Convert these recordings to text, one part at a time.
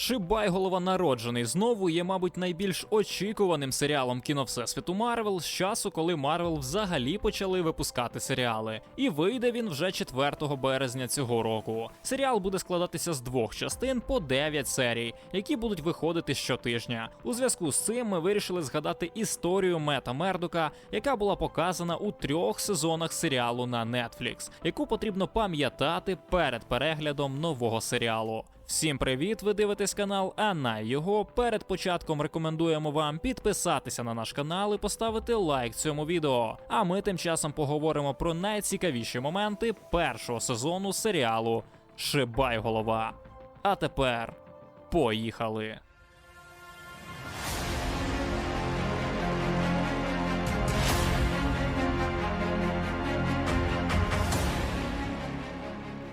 Шибайголова народжений знову є, мабуть, найбільш очікуваним серіалом кіно Всесвіту Марвел з часу, коли Марвел взагалі почали випускати серіали. І вийде він вже 4 березня цього року. Серіал буде складатися з двох частин по 9 серій, які будуть виходити щотижня. У зв'язку з цим ми вирішили згадати історію Мета Мердока, яка була показана у трьох сезонах серіалу на Netflix, яку потрібно пам'ятати перед переглядом нового серіалу. Всім привіт! Ви дивитесь канал, а на його перед початком рекомендуємо вам підписатися на наш канал і поставити лайк цьому відео. А ми тим часом поговоримо про найцікавіші моменти першого сезону серіалу Шибай голова. А тепер поїхали!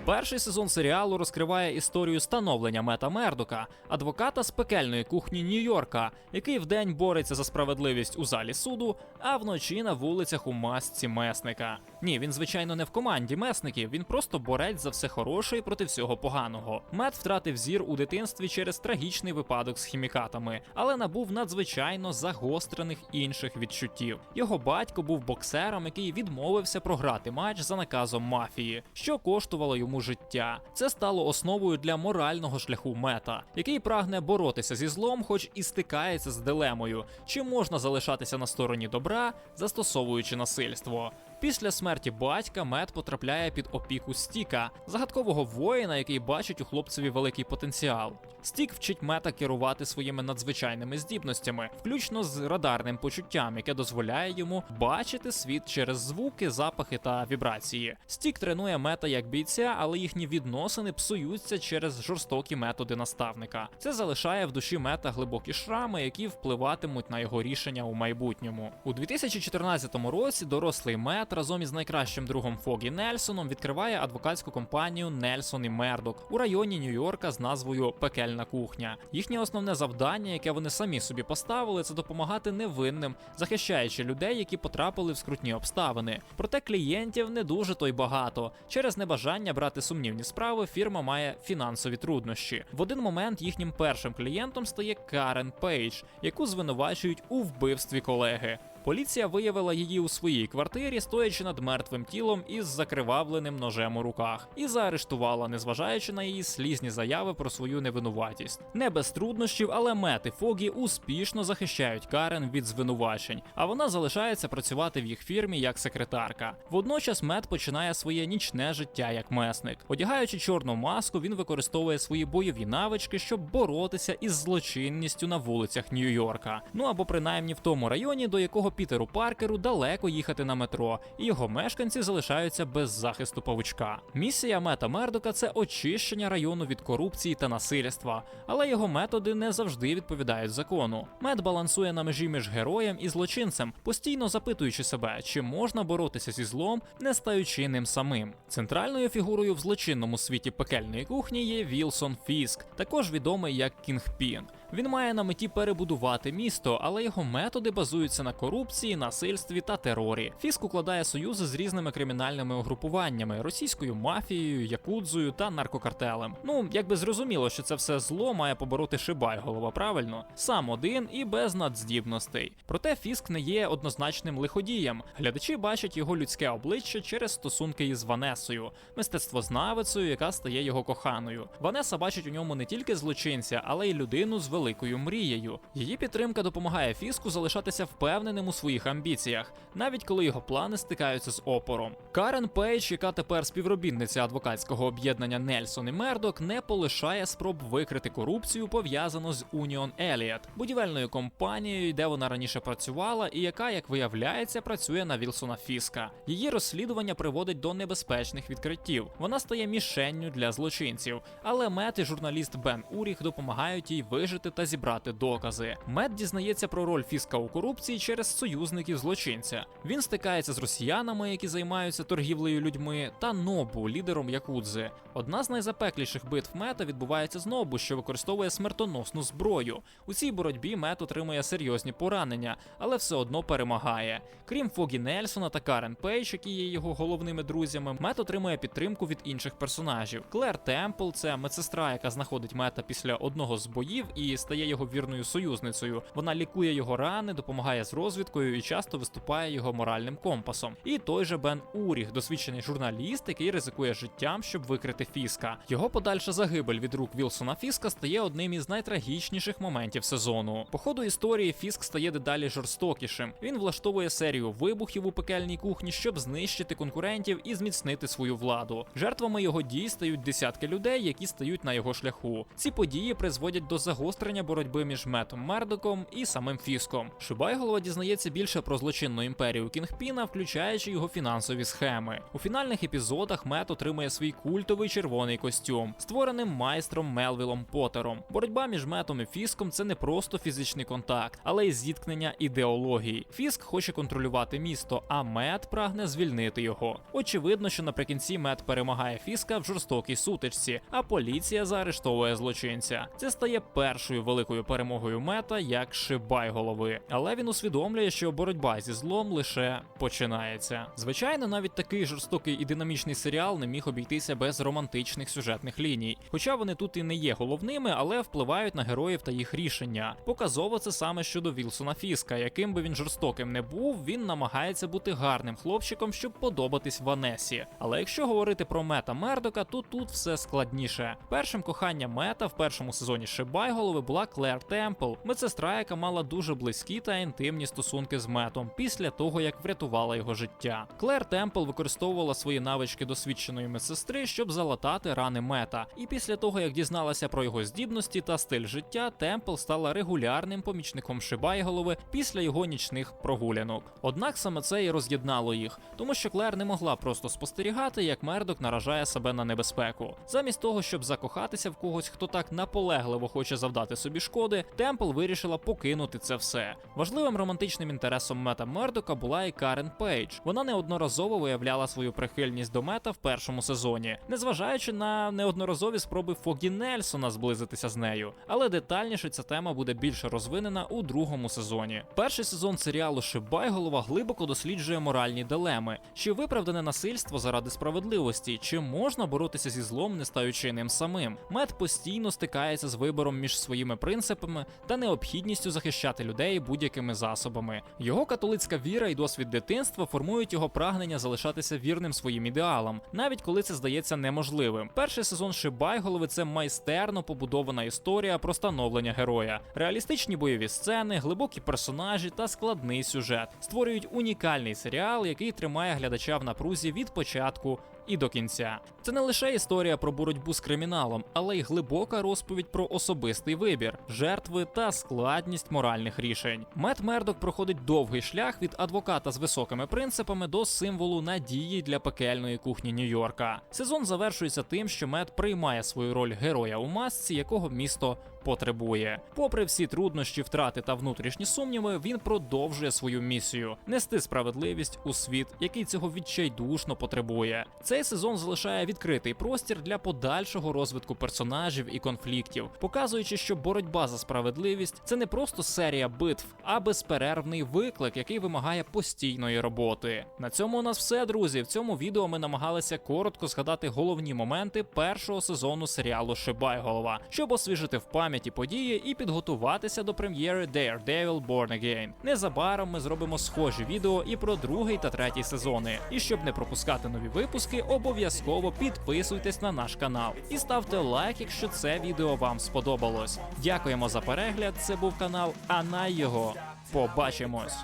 Перший сезон серіалу розкриває історію становлення Мета Мердока, адвоката з пекельної кухні Нью-Йорка, який вдень бореться за справедливість у залі суду, а вночі на вулицях у масці месника. Ні, він звичайно не в команді месників, він просто борець за все хороше і проти всього поганого. Мет втратив зір у дитинстві через трагічний випадок з хімікатами, але набув надзвичайно загострених інших відчуттів. Його батько був боксером, який відмовився програти матч за наказом мафії, що коштувало йому життя. Це стало основою для морального шляху мета, який прагне боротися зі злом, хоч і стикається з дилемою, чи можна залишатися на стороні добра, застосовуючи насильство. Після смерті батька Мет потрапляє під опіку Стіка, загадкового воїна, який бачить у хлопцеві великий потенціал. Стік вчить мета керувати своїми надзвичайними здібностями, включно з радарним почуттям, яке дозволяє йому бачити світ через звуки, запахи та вібрації. Стік тренує мета як бійця, але їхні відносини псуються через жорстокі методи наставника. Це залишає в душі мета глибокі шрами, які впливатимуть на його рішення у майбутньому. У 2014 році дорослий мет разом із найкращим другом Фогі Нельсоном відкриває адвокатську компанію Нельсон і Мердок у районі Нью-Йорка з назвою Пекельна кухня. Їхнє основне завдання, яке вони самі собі поставили, це допомагати невинним, захищаючи людей, які потрапили в скрутні обставини. Проте клієнтів не дуже то й багато. Через небажання брати сумнівні справи фірма має фінансові труднощі. В один момент їхнім першим клієнтом стає Карен Пейдж, яку звинувачують у вбивстві колеги. Поліція виявила її у своїй квартирі, стоячи над мертвим тілом із закривавленим ножем у руках, і заарештувала, незважаючи на її слізні заяви про свою невинуватість. Не без труднощів, але Мет і Фогі успішно захищають Карен від звинувачень, а вона залишається працювати в їх фірмі як секретарка. Водночас Мет починає своє нічне життя як месник. Одягаючи чорну маску, він використовує свої бойові навички, щоб боротися із злочинністю на вулицях Нью-Йорка. Ну або принаймні в тому районі, до якого Пітеру Паркеру далеко їхати на метро, і його мешканці залишаються без захисту павучка. Місія Мета Мердока це очищення району від корупції та насильства, але його методи не завжди відповідають закону. Мет балансує на межі між героєм і злочинцем, постійно запитуючи себе, чи можна боротися зі злом, не стаючи ним самим. Центральною фігурою в злочинному світі пекельної кухні є Вілсон Фіск, також відомий як Кінгпін. Він має на меті перебудувати місто, але його методи базуються на корупції, насильстві та терорі. Фіск укладає союзи з різними кримінальними угрупуваннями, російською мафією, якудзою та наркокартелем. Ну, якби зрозуміло, що це все зло має побороти Шибайголова, правильно? Сам один і без надздібностей. Проте Фіск не є однозначним лиходієм. Глядачі бачать його людське обличчя через стосунки із Ванесою, мистецтвознавицею, яка стає його коханою. Ванеса бачить у ньому не тільки злочинця, але й людину з великою мрією. Її підтримка допомагає Фіску залишатися впевненим у своїх амбіціях, навіть коли його плани стикаються з опором. Карен Пейдж, яка тепер співробітниця адвокатського об'єднання Нельсон і Мердок, не полишає спроб викрити корупцію, пов'язану з Union Elliot, будівельною компанією, де вона раніше працювала, і яка, як виявляється, працює на Вілсона Фіска. Її розслідування приводить до небезпечних відкриттів. Вона стає мішенню для злочинців, але Мет і журналіст Бен Уріх допомагають їй вижити встановити та зібрати докази. Мед дізнається про роль фіска у корупції через союзників злочинця. Він стикається з росіянами, які займаються торгівлею людьми, та Нобу, лідером Якудзи. Одна з найзапекліших битв мета відбувається з Нобу, що використовує смертоносну зброю. У цій боротьбі мет отримує серйозні поранення, але все одно перемагає. Крім Фогі Нельсона та Карен Пейдж, які є його головними друзями, мет отримує підтримку від інших персонажів. Клер Темпл це медсестра, яка знаходить мета після одного з боїв і стає його вірною союзницею. Вона лікує його рани, допомагає з розвідкою і часто виступає його моральним компасом. І той же Бен Уріх, досвідчений журналіст, який ризикує життям, щоб викрити Фіска. Його подальша загибель від рук Вілсона Фіска стає одним із найтрагічніших моментів сезону. По ходу історії Фіск стає дедалі жорстокішим. Він влаштовує серію вибухів у пекельній кухні, щоб знищити конкурентів і зміцнити свою владу. Жертвами його дій стають десятки людей, які стають на його шляху. Ці події призводять до загострення боротьби між Метом Мердоком і самим Фіском. Шибайголова дізнається більше про злочинну імперію Кінгпіна, включаючи його фінансові схеми. У фінальних епізодах Мет отримує свій культовий червоний костюм, створений майстром Мелвілом Поттером. Боротьба між Метом і Фіском це не просто фізичний контакт, але й зіткнення ідеологій. Фіск хоче контролювати місто, а Мет прагне звільнити його. Очевидно, що наприкінці Мет перемагає Фіска в жорстокій сутичці, а поліція заарештовує злочинця. Це стає першою великою перемогою Мета як шибай голови. Але він усвідомлює, що боротьба зі злом лише починається. Звичайно, навіть такий жорстокий і динамічний серіал не міг обійтися без романтичних сюжетних ліній. Хоча вони тут і не є головними, але впливають на героїв та їх рішення. Показово це саме щодо Вілсона Фіска. Яким би він жорстоким не був, він намагається бути гарним хлопчиком, щоб подобатись Ванесі. Але якщо говорити про мета Мердока, то тут все складніше. Першим коханням мета в першому сезоні Шибайголови була Клер Темпл, медсестра, яка мала дуже близькі та інтимні стосунки з метом після того, як врятувала його життя. Клер Темпл використовувала свої навички досвідченої медсестри, щоб залатати рани мета. І після того, як дізналася про його здібності та стиль життя, Темпл стала регулярним помічником Шибайголови після його нічних прогулянок. Однак саме це і роз'єднало їх, тому що Клер не могла просто спостерігати, як Мердок наражає себе на небезпеку. Замість того, щоб закохатися в когось, хто так наполегливо хоче завдати собі шкоди, Темпл вирішила покинути це все. Важливим романтичним інтересом Мета Мердока була і Карен Пейдж. Вона неодноразово виявляла свою прихильність до мета в першому сезоні, незважаючи на неодноразові спроби Фогі Нельсона зблизитися з нею. Але детальніше ця тема буде більше розвинена у другому сезоні. Перший сезон серіалу Шибайголова глибоко досліджує моральні дилеми: чи виправдане насильство заради справедливості, чи можна боротися зі злом, не стаючи ним самим. Мед постійно стикається з вибором між своїми принципами та необхідністю захищати людей будь-якими засобами. Його католицька віра і досвід дитинства формують його прагнення залишатися вірним своїм ідеалам, навіть коли це здається неможливим. Перший сезон Шибайголови це майстерно побудована історія про становлення героя, реалістичні бойові сцени, глибокі персонажі та складний сюжет створюють унікальний серіал, який тримає глядача в напрузі від початку і до кінця. Це не лише історія про боротьбу з криміналом, але й глибока розповідь про особистий вибір, жертви та складність моральних рішень. Мет Мердок проходить довгий шлях від адвоката з високими принципами до символу надії для пекельної кухні Нью-Йорка. Сезон завершується тим, що Мет приймає свою роль героя у масці, якого місто потребує. Попри всі труднощі, втрати та внутрішні сумніви, він продовжує свою місію нести справедливість у світ, який цього відчайдушно потребує. Цей сезон залишає відкритий простір для подальшого розвитку персонажів і конфліктів, показуючи, що боротьба за справедливість це не просто серія битв, а безперервний виклик, який вимагає постійної роботи. На цьому у нас все, друзі. В цьому відео ми намагалися коротко згадати головні моменти першого сезону серіалу Шибайголова, щоб освіжити в пам'яті події і підготуватися до прем'єри Daredevil Born Again. Незабаром ми зробимо схожі відео і про другий та третій сезони. І щоб не пропускати нові випуски, обов'язково підписуйтесь на наш канал і ставте лайк, якщо це відео вам сподобалось. Дякуємо за перегляд. Це був канал Анай його. Побачимось.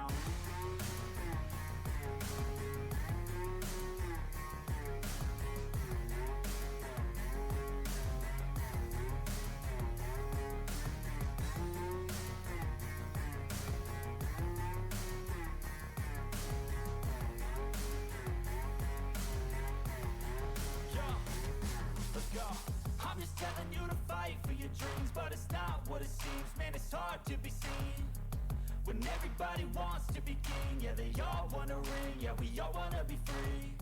Everybody wants to be king. Yeah, they all wanna ring. Yeah, we all wanna be free